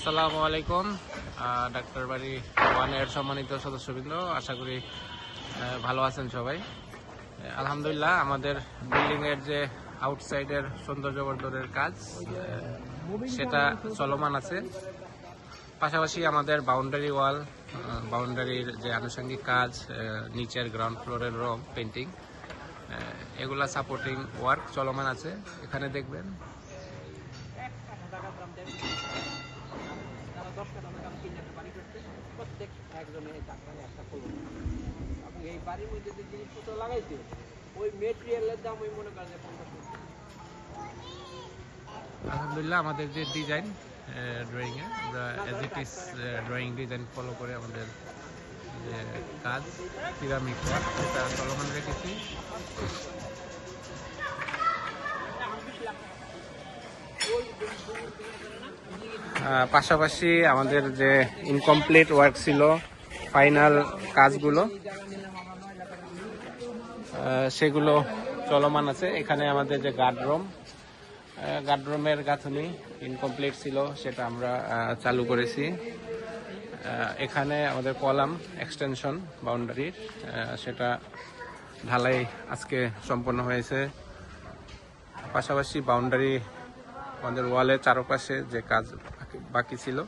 আসসালামু আলাইকুম। ডাক্তার বাড়ি ওয়ানের সম্মানিত সদস্যবৃন্দ, আশা করি ভালো আছেন সবাই। আলহামদুলিল্লাহ, আমাদের বিল্ডিং এর যে আউটসাইডের সৌন্দর্যবর্ধনের কাজ সেটা চলমান আছে। পাশাপাশি আমাদের বাউন্ডারি ওয়াল বাউন্ডারির যে আনুষঙ্গিক কাজ নিচের গ্রাউন্ড ফ্লোরের রং পেন্টিং এগুলা সাপোর্টিং ওয়ার্ক চলমান আছে। এখানে দেখবেন তারা দশ কাঠা দাম কিনে একটা বাড়ি করছে প্রত্যেক একজনের টাকায় একটা করব এবং এই বাড়ির মধ্যে যে জিনিসপত্র লাগাইছে ওই মেটেরিয়ালের দাম ওই মনে করেন পঞ্চাশ আলহামদুলিল্লাহ আমাদের যে ডিজাইন ড্রয়িং এ আমরা as it is drawing design follow করে আমাদের যে কাজ পিরামিড সেটা চলমান রেখেছি। পাশাপাশি আমাদের যে ইনকমপ্লিট ওয়ার্ক ছিল ফাইনাল কাজগুলো সেগুলো চলমান আছে। এখানে আমাদের যে গার্ডরুম গার্ডরুমের গাঁথনি ইনকমপ্লিট ছিল, সেটা আমরা চালু করেছি। এখানে আমাদের কলাম এক্সটেনশন বাউন্ডারির সেটা ঢালাই আজকে সম্পন্ন হয়েছে। পাশাপাশি বাউন্ডারি আমাদের ওয়ালের চারপাশে যে কাজ বাকি- ছিল।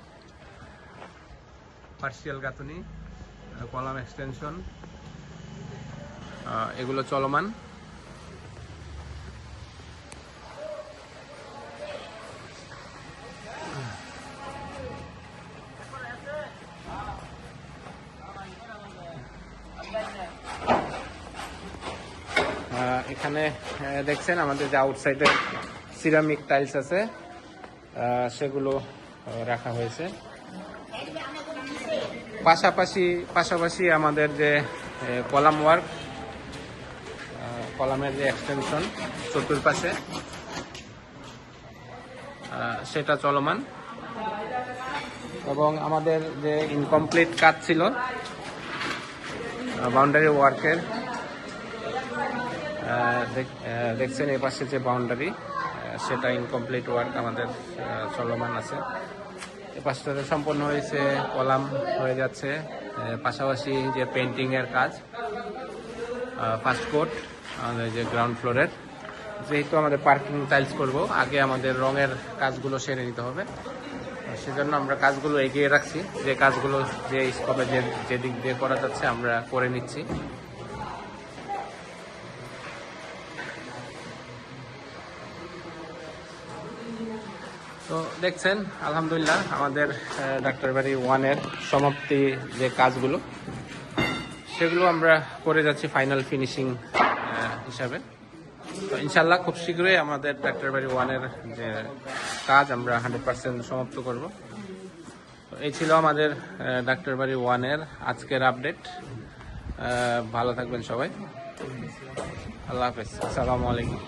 পার্সিয়াল গাঁথনি কলাম এক্সটেনশন এগুলো চলমান। এখানে দেখছেন আমাদের যে আউটসাইডের সিরামিক টাইলস আছে সেগুলো রাখা হয়েছে। পাশাপাশি পাশাপাশি আমাদের যে কলাম ওয়ার্ক কলামের যে এক্সটেনশন চতুর্পাশে সেটা চলমান। এবং আমাদের যে ইনকমপ্লিট কাজ ছিল বাউন্ডারি ওয়ার্কের দেখছেন এই পাশে যে বাউন্ডারি সেটা ইনকমপ্লিট ওয়ার্ক আমাদের চলমান আছে। এ পাশটাতে সম্পন্ন হয়েছে, কলাম হয়ে যাচ্ছে পাশাপাশি যে পেন্টিংয়ের কাজ ফার্স্ট কোট আমাদের যে গ্রাউন্ড ফ্লোরের যেহেতু আমাদের পার্কিং টাইলস করব, আগে আমাদের রঙের কাজগুলো সেরে নিতে হবে। সেজন্য আমরা কাজগুলো এগিয়ে রাখছি। যে কাজগুলো যে স্কোপে যে যে দিক দিয়ে করা যাচ্ছে, আমরা করে নিচ্ছি। তো দেখছেন আলহামদুলিল্লাহ আমাদের আহ, ডাক্তার বাড়ি ওয়ানের সমাপ্তি যে কাজগুলো সেগুলো আমরা করে যাচ্ছি ফাইনাল ফিনিশিং হিসাবে। তো ইনশাল্লাহ খুব শীঘ্রই আমাদের ডাক্তার বাড়ি ওয়ানের যে কাজ আমরা হান্ড্রেড পার্সেন্ট সমাপ্ত করব। তো এই ছিল আমাদের আহ, ডাক্তার বাড়ি ওয়ানের আজকের আপডেট। ভালো থাকবেন সবাই। আল্লাহ হাফেজ। আসসালামু আলাইকুম।